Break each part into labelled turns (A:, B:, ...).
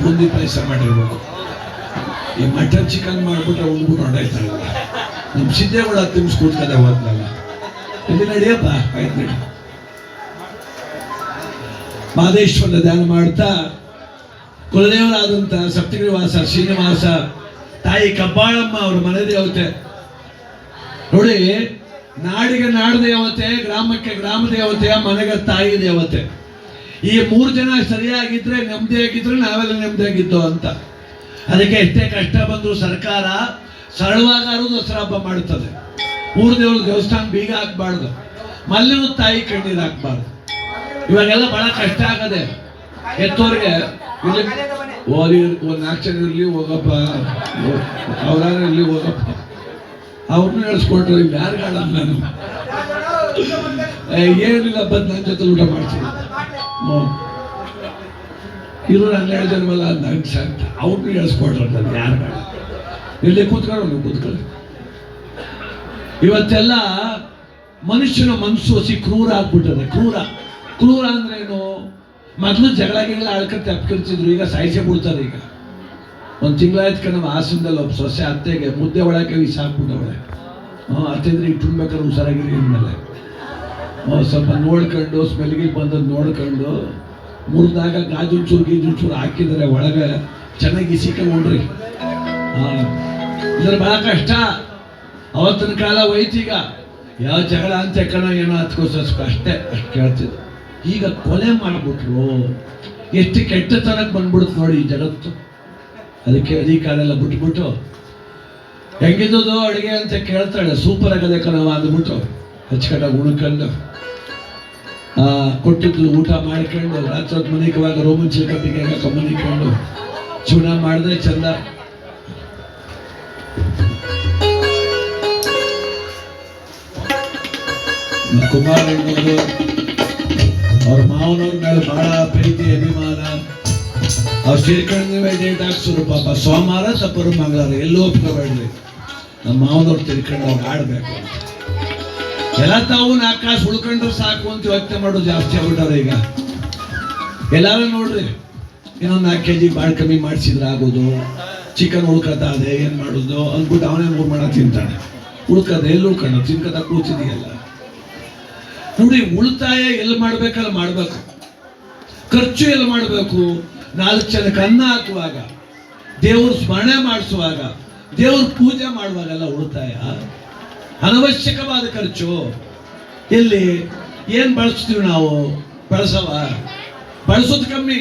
A: ಬೂಂದಿ ಪಾಯಸ ಮಾಡಿರ್ಬೇಕು. ಈ mutton chicken ಮಾಡ್ಬಿಟ್ರೆ ಹುಡುಗರು ಹೊಂಡಾಯ್ತಾಳೆ ನಮ್ಮ ಸಿದ್ದೇಗೌಡ ತಿನ್ಸ್ ಕೂತ್ಕದೆ ಹೋದ್ನಲ್ಲ. ಇಲ್ಲಿ ನಡಿಯಪ್ಪ ಆಯ್ತು ನಡಿ ಮಾದೇಶ್ವರನ ಧ್ಯಾನ ಮಾಡ್ತಾ ಕುಲದೇವರಾದಂಥ ಸಪ್ತಗಿರಿವಾಸ, ಶ್ರೀನಿವಾಸ, ತಾಯಿ ಕಬ್ಬಾಳಮ್ಮ ಅವ್ರ ಮನೆ ದೇವತೆ. ನೋಡಿ, ನಾಡಿಗೆ ನಾಡ ದೇವತೆ, ಗ್ರಾಮಕ್ಕೆ ಗ್ರಾಮ ದೇವತೆ ಮನೆಗೆ ತಾಯಿ ದೇವತೆ. ಈ ಮೂರು ಜನ ಸರಿಯಾಗಿದ್ರೆ ನೆಮ್ಮದಿಯಾಗಿದ್ರೆ ನಾವೆಲ್ಲ ನೆಮ್ಮದಿಯಾಗಿತ್ತು ಅಂತ. ಅದಕ್ಕೆ ಎಷ್ಟೇ ಕಷ್ಟ ಬಂದರೂ ಸರ್ಕಾರ ಸರಳವಾಗಾರು ದಸರಾ ಹಬ್ಬ ಮಾಡುತ್ತದೆ. ಮೂರು ದೇವ್ರ ದೇವಸ್ಥಾನ ಬೀಗ ಹಾಕ್ಬಾರ್ದು. ಮಲ್ಲಿನ ತಾಯಿ ಕಣ್ಣೀರು ಹಾಕ್ಬಾರ್ದು. ಇವಾಗೆಲ್ಲ ಬಹಳ ಕಷ್ಟ ಆಗದೆ ಎತ್ತೋರ್ಗೆ ಇಲ್ಲಿ ಓದಿ, ಒಂದು ನಾಲ್ಕು ಜನ ಇರಲಿ, ಹೋಗಪ್ಪ. ಅವರ ಇರಲಿ, ಹೋಗಪ್ಪ. ಅವ್ರನ್ನ ನಡೆಸ್ಕೊಟ್ರು ಯಾರು ನಾನು? ಏನಿಲ್ಲ, ಬಂದು ನನ್ನ ಜೊತೆ ಊಟ ಮಾಡ್ತೀನಿ. ಇರೋರು ಹನ್ನೆರಡು ಜನವಲ್ಲ ನಂಗೆ ಸಂತ ಅವ್ರನ್ನ ಹೇಳಿಸ್ಕೊಟ್ರು ನಾನು ಯಾರು ಬೇಡ. ಇಲ್ಲಿ ಕೂತ್ಕೊಳ್ಳೋಣ ಕೂತ್ಕೊಳ್ಳಿ. ಇವತ್ತೆಲ್ಲ ಮನುಷ್ಯನ ಮನಸ್ಸು ಹಸಿ ಕ್ರೂರ ಆಗ್ಬಿಟ್ಟದೆ, ಕ್ರೂರ. ಕ್ರೂರ ಅಂದ್ರೇನು ಮೊದಲು ಜಗಳ ಗಿಗಳ ಆಳ್ಕತ್ತೆ ಅಪ್ಕಿರ್ತಿದ್ರು ಈಗ ಸಾಯಿಸೆ ಬಿಡ್ತಾರೆ ಈಗ. ಒಂದು ತಿಂಗಳಾಯ್ತು ನಮ್ಮ ಹಾಸನದಲ್ಲಿ ಒಬ್ಬ ಸೊಸೆ ಅತ್ತೆಗೆ ಮುದ್ದೆ ಒಳಕ್ಕೆ ವಿಷ ಹಾಕ್ಬಿಟ್ಟವಳೆ. ಹ್ಞೂ ಈಗ ತುಂಬೇಕಾದ್ರೆ ಹುಷಾರಾಗಿರಿ ಅಂದಮೇಲೆ. ಸ್ವಲ್ಪ ನೋಡ್ಕೊಂಡು ಸ್ಮೆಲ್ಗೆ ಬಂದದ್ದು ನೋಡ್ಕೊಂಡು, ಮುರಿದಾಗ ಗಾಜು ಚೂರು ಗೀಜು ಚೂರು ಹಾಕಿದರೆ ಒಳಗೆ ಚೆನ್ನಾಗಿ ಸಿಕ್ಕೊಂಡ್ರಿ ಹಾಂ. ಇದ್ರ ಬಹಳ ಕಷ್ಟ. ಅವತ್ತಿನ ಕಾಲ ಈಗ. ಯಾವ ಜಗಳ ಅಂತ ಕಣ ಏನೋ ಹತ್ಕೋಸ್ಕರ ಅಷ್ಟೇ, ಅಷ್ಟು ಕೇಳ್ತಿದ್ರು ಈಗ ಕೊಲೆ ಮಾಡಿಬಿಟ್ರು. ಎಷ್ಟು ಕೆಟ್ಟತನಕ್ಕೆ ಬಂದ್ಬಿಡುತ್ತೆ ನೋಡಿ ಈ ಜಗತ್ತು. ಅದಕ್ಕೆ ಅಧಿಕಾರ ಕಾಲೆಲ್ಲ ಬಿಟ್ಬಿಟ್ಟು ಹೆಂಗಿದ್ದು ಅಡುಗೆ ಅಂತ ಕೇಳ್ತಾಳೆ, ಸೂಪರ್ ಆಗದೆ ಕಣವ ಅಂದ್ಬಿಟ್ಟು. ಹಚ್ಕಟ್ಟಾಗಿ ಉಣ್ಕೊಂಡು ಆ, ಕೊಟ್ಟಿದ್ದು ಊಟ ಮಾಡ್ಕೊಂಡು ರಾತ್ರಿ ಹೊತ್ತು ಮನಿಕವಾಗ ರೋಮನ್ ಚಿಲ್ಕಪ್ಪಿಗೆ ಮನಿಕೊಂಡು ಚೂನ ಮಾಡಿದ್ರೆ ಚಂದ. ಕುಮಾರ್ ಕುಮಾರಣ್ಣವರು ಅವ್ರ ಮಾವನವ್ರ ಮೇಲೆ ಬಹಳ ಪ್ರೀತಿ ಅಭಿಮಾನ. ಅವ್ರು ತಿರ್ಕೊಂಡ್ರೆ ಡೇಟ್ ಹಾಕ್ಸೋರು ಪಾಪ. ಸೋಮವಾರ ತಪ್ಪರು ಮಂಗಳವಾರ ಎಲ್ಲೂ ಒಪ್ಕೋಬೇಡ್ರಿ. ನಮ್ಮ ಮಾವನವ್ರು ತಿರ್ಕೊಂಡು ಅವ್ರು ಆಡ್ಬೇಕು. ಎಲ್ಲ ತಾವು ನಾಲ್ಕು ಉಳ್ಕೊಂಡ್ರೆ ಸಾಕು ಅಂತ ಯೋಚನೆ ಮಾಡೋದು ಜಾಸ್ತಿ ಆಗ್ಬಿಟ್ಟವ್ರೆ ಈಗ. ಎಲ್ಲಾರು ನೋಡ್ರಿ, ಇನ್ನೊಂದು ನಾಲ್ಕು ಕೆ ಜಿ ಕಮ್ಮಿ ಮಾಡಿಸಿದ್ರೆ ಆಗೋದು. ಚಿಕನ್ ಉಳ್ಕತ ಅದೇ, ಏನು ಮಾಡೋದು? ಅಂದ್ಬಿಟ್ಟು ಅವನೇ ಮೂರು ಮಾಡ ತಿಂತಾನೆ. ಉಳ್ಕದ ಎಲ್ಲಿ ಉಳ್ಕೊಂಡು ತಿನ್ಕತ ಕೂತಿದೆಯಲ್ಲ. ನೋಡಿ, ಉಳಿತಾಯ ಎಲ್ಲಿ ಮಾಡ್ಬೇಕಲ್ಲ ಮಾಡ್ಬೇಕು. ಖರ್ಚು ಎಲ್ಲಿ ಮಾಡಬೇಕು? ನಾಲ್ಕು ಜನಕ್ಕೆ ಅನ್ನ ಹಾಕುವಾಗ, ದೇವ್ರ ಸ್ಮರಣೆ ಮಾಡಿಸುವಾಗ, ದೇವ್ರ ಪೂಜೆ ಮಾಡುವಾಗೆಲ್ಲ ಉಳಿತಾಯ? ಅನವಶ್ಯಕವಾದ ಖರ್ಚು. ಇಲ್ಲಿ ಏನ್ ಬಳಸ್ತೀವಿ ನಾವು? ಬಳಸವ? ಬಳಸೋದು ಕಮ್ಮಿ.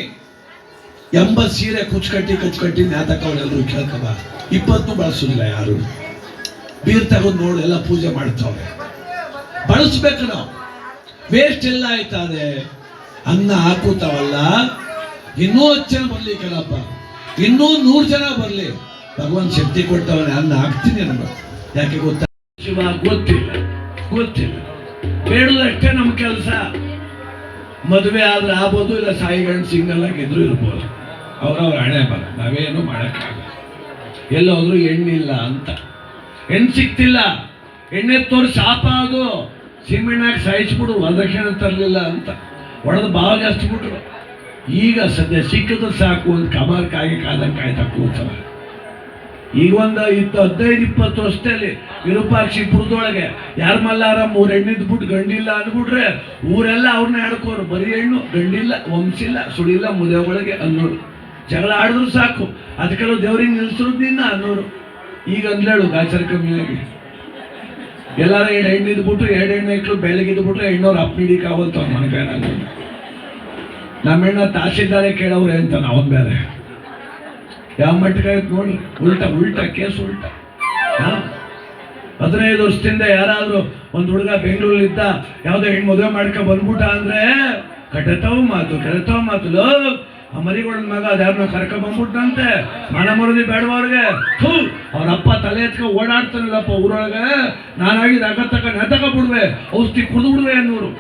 A: ಎಂಬತ್ತು ಸೀರೆ ಕುಚ್ಕಟ್ಟಿ, ಕಚ್ಕಟ್ಟಿ ನ್ಯಾತಕವರೆಲ್ಲರೂ ಕೇಳ್ಕವ ಇಪ್ಪತ್ತು ಬಳಸೋದಿಲ್ಲ ಯಾರು. ಬೀರ್ ತಗೊಂಡು ನೋಡಿ ಎಲ್ಲ ಪೂಜೆ ಮಾಡ್ತಾವೆ ಬಳಸ್ಬೇಕು ನಾವು. ವೇಸ್ಟ್ ಎಲ್ಲ ಆಯ್ತದೆ ಅನ್ನ ಹಾಕುತ್ತಾವಲ್ಲ? ಇನ್ನೂ ಹತ್ತು ಜನ ಬರ್ಲಿ ಕೇಳಪ್ಪ ಇನ್ನೂ ನೂರು ಜನ ಬರಲಿ. ಭಗವಾನ್ ಶಕ್ತಿ ಕೊಟ್ಟವನೇ ಅನ್ನ ಹಾಕ್ತೀನಿ ನಮ್ಮ ಯಾಕೆ ಗೊತ್ತಾ? ಶಿವ, ಗೊತ್ತಿಲ್ಲ ಗೊತ್ತಿಲ್ಲ. ಬೇಡದಷ್ಟೇ ನಮ್ಮ ಕೆಲಸ. ಮದುವೆ ಆದ್ರೆ ಆಗ್ಬೋದು, ಇಲ್ಲ ಸಾಯಿ ಗಂಡು ಸಿಗ್ನಲ್ ಆಗಿದ್ರು ಇರ್ಬೋದು. ಅವ್ರವ್ರ ಹಣೆ ಬರ, ನಾವೇನು ಮಾಡೋಕ್ಕಾಗಲ್ಲ. ಎಲ್ಲೋದ್ರು ಹೆಣ್ಣಿಲ್ಲ ಅಂತ. ಹೆಣ್ಣು ಸಿಕ್ತಿಲ್ಲ. ಎಣ್ಣೆ ತೋರಿ ಶಾಪ ಅದು. ಸಿಮೆಣ್ಣಾಗ ಸಾಯಿಸ್ಬಿಡು, ವರದಕ್ಷಿಣೆ ತರಲಿಲ್ಲ ಅಂತ. ಒಡೆದು ಭಾವ ಜಾಸ್ತಿ ಬಿಟ್ರು. ಈಗ ಸದ್ಯ ಸಿಕ್ಕಿದ್ರೆ ಸಾಕು ಅಂತ ಕಬಾರ್ ಕಾಯಿ ಕಾದಂಗೆ ಕಾಯ್ತಾ ಕೂತವ ಈಗ ಒಂದು ಇತ್ತು ಹದಿನೈದು, ಇಪ್ಪತ್ತು ವರ್ಷದಲ್ಲಿ ವಿರೂಪಾಕ್ಷಿಪುರದೊಳಗೆ ಯಾರ ಮಲ್ಲಾರ ಮೂರು ಹೆಣ್ಣಿದ್ ಬಿಟ್ಟು ಗಂಡಿಲ್ಲ ಅಂದ್ಬಿಟ್ರೆ ಊರೆಲ್ಲ ಅವ್ರನ್ನ ಹೇಳ್ಕೋರು ಬರೀ ಹೆಣ್ಣು, ಗಂಡಿಲ್ಲ, ವಂಶಿಲ್ಲ ಸುಡಿಲ್ಲ ಒಳಗೆ ಅನ್ನೋರು. ಜಗಳ ಆಡಿದ್ರು ಸಾಕು. ಅದಕ್ಕೆಲ್ಲ ದೇವ್ರಿಗೆ ನಿಲ್ಸಿರೋದು ನಿನ್ನ ಅನ್ನೋರು. ಈಗ ಅಂದ್ಲೇಳು ಗಾಚರ ಕಮ್ಮಿಯಾಗಿ ಎಲ್ಲಾರ ಎರಡು ಹೆಣ್ಣು ಇದ್ಬಿಟ್ಟು ಎರಡು ಹೆಣ್ಣು ಇಟ್ಲು ಬೆಳಗ್ಗೆ ಇದ್ಬಿಟ್ರೆ ಹೆಣ್ಣವ್ರು ಅಪ್ಪಿಡಿಕ್ ಆಗೋಲ್ತು ಅವ್ರ ಮನೆ ನಮ್ಮ ಹೆಣ್ಣ ತಾಸಿದ್ದಾರೆ ಕೇಳವ್ರೆ ಅಂತ ನಾವೊಂದು ಬೇರೆ. ಯಾವ ಮಟ್ಟಿಗಾಯ್ತು ನೋಡಿ, ಉಲ್ಟ ಉಲ್ಟ, ಕೇಸ್ ಉಲ್ಟ? ಹದಿನೈದು ವರ್ಷದಿಂದ ಯಾರಾದರೂ ಒಂದು ಹುಡುಗ ಬೆಂಗಳೂರಲ್ಲಿದ್ದ ಯಾವ್ದೋ ಹೆಣ್ಣು ಮದುವೆ ಮಾಡ್ಕೊ ಬಂದ್ಬಿಟ್ಟ ಅಂದ್ರೆ, ಕಟತವ ಮಾತು ಕೆಡತವ ಮಾತು ಲೋ ಆ ಮರಿಗಳ ಮಗ ಅದ್ಯಾರನ್ನ ಕರ್ಕ ಬಂದ್ಬಿಟ್ಟಂತೆ ಮನ ಮರದಿ ಬೇಡವ್ರಿಗೆ ಥೂ, ಅವ್ರ ಅಪ್ಪ ತಲೆ ಎತ್ಕ ಓಡಾಡ್ತಾನಲ್ಲಪ್ಪ ಊರೊಳಗೆ. ನಾನಾಗಿ ರಗ ತಕ ನೆತಕ ಬಿಡುವೆ, ಔಷಧಿ ಕುಡಿದು ಬಿಡುವೆ ಅನ್ನೋರು.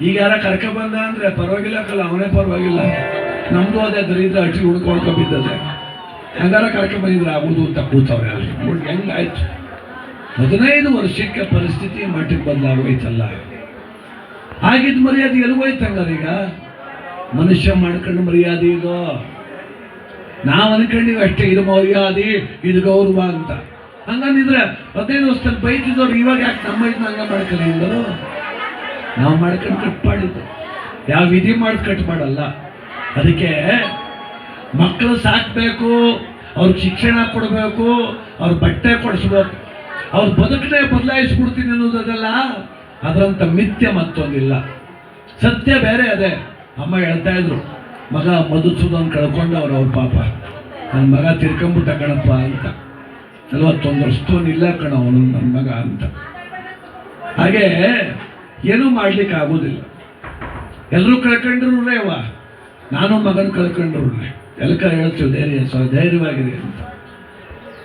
A: ಈಗ ಯಾರ ಕರ್ಕ ಬಂದ ಅಂದ್ರೆ ಪರವಾಗಿಲ್ಲ ಕಲ್ಲ, ಅವನೇ ಪರವಾಗಿಲ್ಲ. ನಮ್ದು ಅದೇ ದರಿದ್ರ ಅಟ್ಟಿ ಹುಡ್ಕೊಳ್ಕೊ ಬಿದ್ದದೆ ಹಂಗಾರ ಕರ್ಕ ಬಂದಿದ್ರೆ ಆಗುದು ಅಂತ ಕೂತವ್ರೆ ನೋಡಿ ಹೆಂಗಾಯ್ತು ಹದಿನೈದು ವರ್ಷಕ್ಕೆ ಪರಿಸ್ಥಿತಿ ಮಟ್ಟಿಗೆ ಬದಲಾಗೋಯ್ತಲ್ಲ. ಆಗಿದ್ದ ಮರ್ಯಾದೆ ಎಲ್ಲಿಗೋಯ್ತು ಹಂಗಾರೆ ಈಗ? ಮನುಷ್ಯ ಮಾಡ್ಕೊಂಡು ಮರ್ಯಾದೆ ಇದು. ನಾವು ಅನ್ಕೊಂಡಿವಿ ಅಷ್ಟೇ, ಇದು ಮರ್ಯಾದೆ, ಇದು ಗೌರವ ಅಂತ. ಹಂಗಂದಿದ್ರೆ ಹದಿನೈದು ವರ್ಷದಲ್ಲಿ ಬೈತಿದ್ದವ್ರು ಇವಾಗ ಯಾಕೆ ನಮ್ಮ ಇದನ್ನ ಹಂಗ ಮಾಡ್ಕೊಳ್ಳಿ ನಾವು ಮಾಡ್ಕೊಂಡು ಕಟ್ ಮಾಡಿದ್ದು. ಯಾವ ವಿಧಿ ಮಾಡಿ ಕಟ್ ಮಾಡಲ್ಲ. ಅದಕ್ಕೆ ಮಕ್ಕಳು ಸಾಕಬೇಕು, ಅವ್ರಿಗೆ ಶಿಕ್ಷಣ ಕೊಡಬೇಕು, ಅವ್ರ ಬಟ್ಟೆ ಕೊಡಿಸ್ಬೇಕು. ಅವ್ರ ಬದುಕನ್ನೇ ಬದಲಾಯಿಸ್ಬಿಡ್ತೀನಿ ಅನ್ನೋದಲ್ಲ ಅದರಂಥ ಮಿಥ್ಯ ಮತ್ತೊಂದಿಲ್ಲ. ಸತ್ಯ ಬೇರೆ ಅದೇ. ಅಮ್ಮ ಹೇಳ್ತಾ ಇದ್ರು, ಮಗ ಮಧುಸೂದನ್ ಕಳ್ಕೊಂಡವ್ರು ಅವ್ರ ಪಾಪ. ನನ್ನ ಮಗ ತಿರ್ಕೊಂಬಿಟ್ಟ ಕಣಪ್ಪ ಅಂತ. ನಲವತ್ತೊಂದು ಇಲ್ಲ ಕಣ ಅವನು ನನ್ನ ಮಗ ಅಂತ. ಹಾಗೆ ಏನೂ ಮಾಡ್ಲಿಕ್ಕೆ ಆಗೋದಿಲ್ಲ ಎಲ್ಲರೂ ಕಳ್ಕೊಂಡ್ರು ರೇವ. ನಾನು ಮಗನ ಕಳ್ಕೊಂಡವ್ರೆ ಎಲ್ಕ ಹೇಳ್ತೀವಿ, ಧೈರ್ಯ ಸ್ವ ಧೈರ್ಯವಾಗಿದೆ ಅಂತ.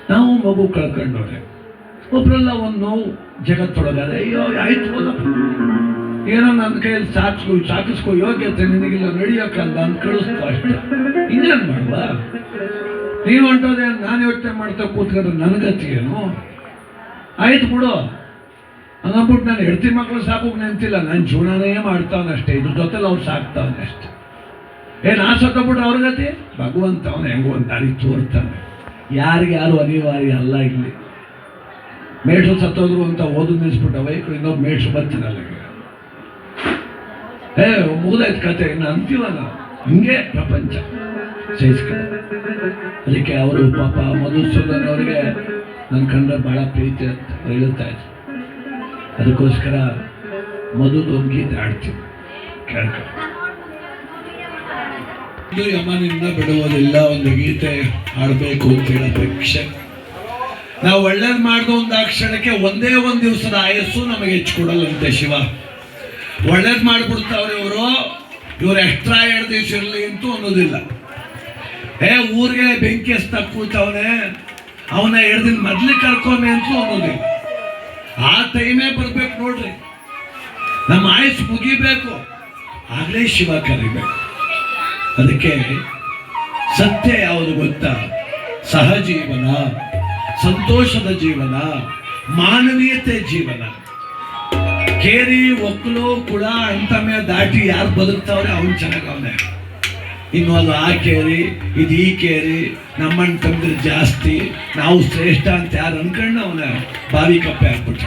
A: ನಾವು ಮಗು ಕಳ್ಕೊಂಡವ್ರೆ ಒಬ್ರಲ್ಲ ಒಂದು ನೋವು ಜಗತ್ತೊಳಗದೆ ಅಯ್ಯೋ ಆಯ್ತು ಏನೋ ನನ್ನ ಕೈಯಲ್ಲಿ ಸಾಕಿಸ್ಕೊ ಸಾಕಿಸ್ಕೊ, ಯೋಗ್ಯತೆ ನಿನಗಿಲ್ಲ, ನಡೆಯೋಕ್ಕಲ್ಲ ಅಂತ ಕಳಿಸ್ತು ಅಷ್ಟೇ. ಇನ್ನೇನು ಮಾಡುವ? ನೀವು ಹೊಂಟೋದೆ ನಾನು ಯೋಚನೆ ಮಾಡ್ತಾ ಕೂತ್ಕೊಂಡ್ರೆ ನನಗತಿ ಏನು? ಆಯ್ತು ಬಿಡು. ಹಂಗಂದ್ಬಿಟ್ಟು ನಾನು ಹೆಡ್ತಿ ಮಕ್ಕಳು ಸಾಕೋಕೆ ನೆನ್ತಿಲ್ಲ ನಾನು ಜೀವನನೇ ಮಾಡ್ತಾವನಷ್ಟೇ ಇದ್ರ ಜೊತೆಲಿ ಅವ್ರು ಸಾಕ್ತಾವನೆ ಅಷ್ಟೇ. ಏನು ಆ ಸತ್ತಬಿಟ್ರೆ ಅವ್ರ ಗತಿ? ಭಗವಂತ ಅವನು ಹೆಂಗೋ ಒಂದು ದಾರಿ ತೋರ್ತಾನೆ. ಯಾರಿಗೆ ಯಾರು ಅನಿವಾರ್ಯ ಅಲ್ಲ ಇಲ್ಲಿ. ಮೇಷು ಸತ್ತೋದ್ರು ಅಂತ ಓದು ನಿಲ್ಲಿಸ್ಬಿಟ್ಟ ವೈಕು ಇನ್ನೊಬ್ಬ ಮೇಷು ಬರ್ತೀನಲ್ಲ ಈಗ. ಏ, ಮುಗಿದಾಯ್ತು ಕತೆ, ಇನ್ನು ಅಂತೀವ ನಾವು ಹಿಂಗೆ ಪ್ರಪಂಚ. ಸಹಿಸ್ಕೊಂಡು ಅದಕ್ಕೆ ಅವರು ಪಾಪ ಮಧುಸೂದನ್ ಅವರಿಗೆ ನನ್ನ ಕಂಡ್ರೆ ಬಹಳ ಪ್ರೀತಿ ಅಂತ ಹೇಳ್ತಾ ಇದ್ರು. ಅದಕ್ಕೋಸ್ಕರ ಮಧು ಗೀತೆ ಆಡ್ತೀವಿ ಕೇಳ್ಕೊಂಡು ಯಮನಿಂದ ಬಿಡುವುದಿಲ್ಲ, ಒಂದು ಗೀತೆ ಆಡಬೇಕು ಅಂತ ಹೇಳೋ ನಾವು ಒಳ್ಳೇದು ಮಾಡಿದ ಒಂದು ಕ್ಷಣಕ್ಕೆ ಒಂದೇ ಒಂದು ದಿವಸದ ಆಯಸ್ಸು ನಮಗೆ ಹೆಚ್ಚಿಕೊಡಲ್ಲಂತೆ ಶಿವ. ಒಳ್ಳೇದು ಮಾಡ್ಬಿಡ್ತಾವ್ರೆ ಇವರು, ಇವ್ರು ಎಕ್ಸ್ಟ್ರಾ ಎರಡು ದಿವಸ ಇರಲಿ ಅಂತೂ ಅನ್ನೋದಿಲ್ಲ. ಏ, ಊರಿಗೆ ಬೆಂಕಿ ಹಚ್ತಾ ಕೂತವನೆ ಅವನ ಎರಡು ದಿನ ಮೊದ್ಲು ಕರ್ಕೊಂಬೆ ಅಂತೂ ಅನ್ನೋದಿಲ್ಲ. ಆ ಟೈಮೇ ಬರ್ಬೇಕು ನೋಡ್ರಿ. ನಮ್ಮ ಆಯಸ್ಸು ಮುಗಿಬೇಕು. ಆಗಲೇ ಶಿವ ಕರಿಬೇಕು. ಅದಕ್ಕೆ ಸತ್ಯ ಯಾವುದು ಗೊತ್ತಾ? ಸಹಜೀವನ ಸಂತೋಷದ ಜೀವನ, ಮಾನವೀಯತೆ ಜೀವನ. ಕೇರಿ ಒಕ್ಕಲು ಕುಳ ಮೇಲೆ ದಾಟಿ ಯಾರು ಬದುಕ್ತಾವ್ರೆ ಅವ್ನು ಚೆನ್ನಾಗವನೆ ಇನ್ನು ಅದು ಆ ಕೇರಿ, ಇದು ಈ ಕೇರಿ, ನಮ್ಮಣ್ಣ ತಂದ್ರೆ ಜಾಸ್ತಿ, ನಾವು ಶ್ರೇಷ್ಠ ಅಂತ ಯಾರು ಅನ್ಕೊಂಡು ಅವನ ಬಾವಿ ಕಪ್ಪೆ ಹಾಕ್ಬಿಟ್ಟ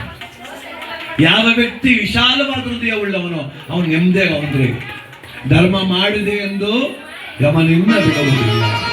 A: ಯಾವ ವ್ಯಕ್ತಿ ವಿಶಾಲವಾದ ಹೃದಯ ಉಳ್ಳವನು, ಅವನು ನೆಮ್ಮದೇ ಅವನ್ರಿ ಧರ್ಮ ಮಾಡಿದೆ ಎಂದು ಗಮನಿಂದ ಬಿಡುವುದಿಲ್ಲ